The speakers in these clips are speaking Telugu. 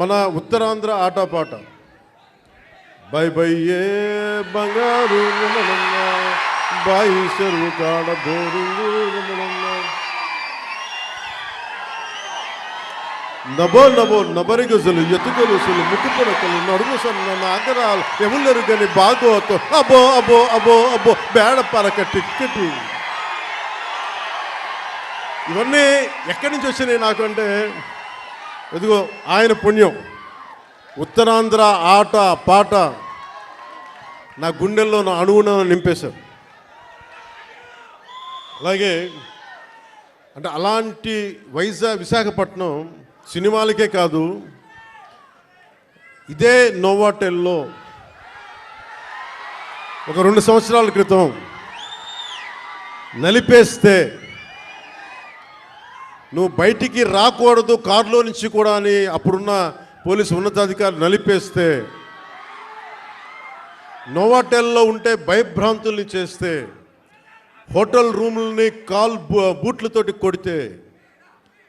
మన ఉత్తరాంధ్ర ఆటపాట. బై బై ఏ బంగారు బాయి చెరువు కాడ బోరింగు నభో నభో నబరి గజలు ఎతుగలుసులు ముక్కు నడుము సన్న నాగరాలు ఎములరు గని బాగోతో. అబో అబో అబో అబో బేడ పరక టిక్కెట్. ఇవన్నీ ఎక్కడి నుంచి వచ్చినాయి నాకు అంటే ఇదిగో ఆయన పుణ్యం. ఉత్తరాంధ్ర ఆట పాట నా గుండెల్లో నా అణువున నింపేశారు. అలాగే అంటే అలాంటి వైజాగ్ విశాఖపట్నం సినిమాలకే కాదు ఇదే నోవాటెల్లో ఒక రెండు సంవత్సరాల క్రితం నలిపేస్తే నువ్వు బయటికి రాకూడదు కారులో నుంచి కూడా అని అప్పుడున్న పోలీసు ఉన్నతాధికారులు నలిపేస్తే నోవాటెల్లో ఉంటే భయభ్రాంతుల్ని చేస్తే హోటల్ రూముల్ని కాల్ బూట్లతోటి కొడితే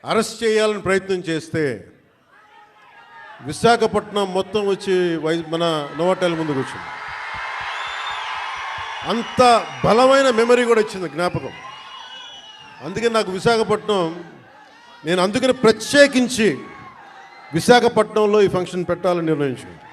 అరెస్ట్ చేయాలని ప్రయత్నం చేస్తే విశాఖపట్నం మొత్తం వచ్చి వై మన నోవాటెల్ ముందుకు వచ్చింది అంత బలమైన మెమరీ కూడా ఇచ్చింది జ్ఞాపకం. అందుకే నాకు విశాఖపట్నం నేను అందుకని ప్రత్యేకించి విశాఖపట్నంలో ఈ ఫంక్షన్ పెట్టాలని నిర్ణయించుకున్నాను.